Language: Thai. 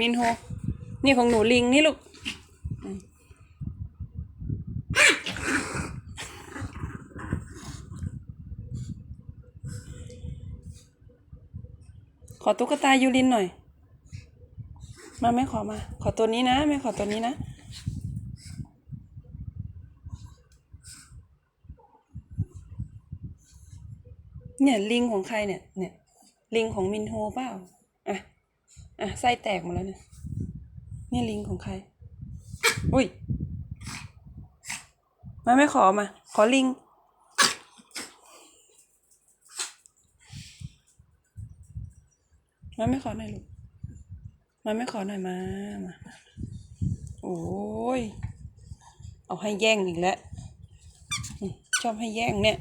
มินโฮ นี่ของหนูลิงนี่ลูก ขอตุ๊กตายูรินหน่อย มาไม่ขอมา ขอตัวนี้นะ ไม่ขอตัวนี้นะเนี่ยลิงของใครเนี่ยเนี่ยลิงของมินโฮเปล่าอะ อะไส้แตกหมดแล้วเนี่ยนี่ลิงของใคร อุ้ยมาไม่ขอมา ขอลิง มาไม่ขอหน่อยลูก มาไม่ขอหน่อยมามาโอ้ย เอาให้แย่งอีกแล้ว ชอบให้แย่งเนี่ย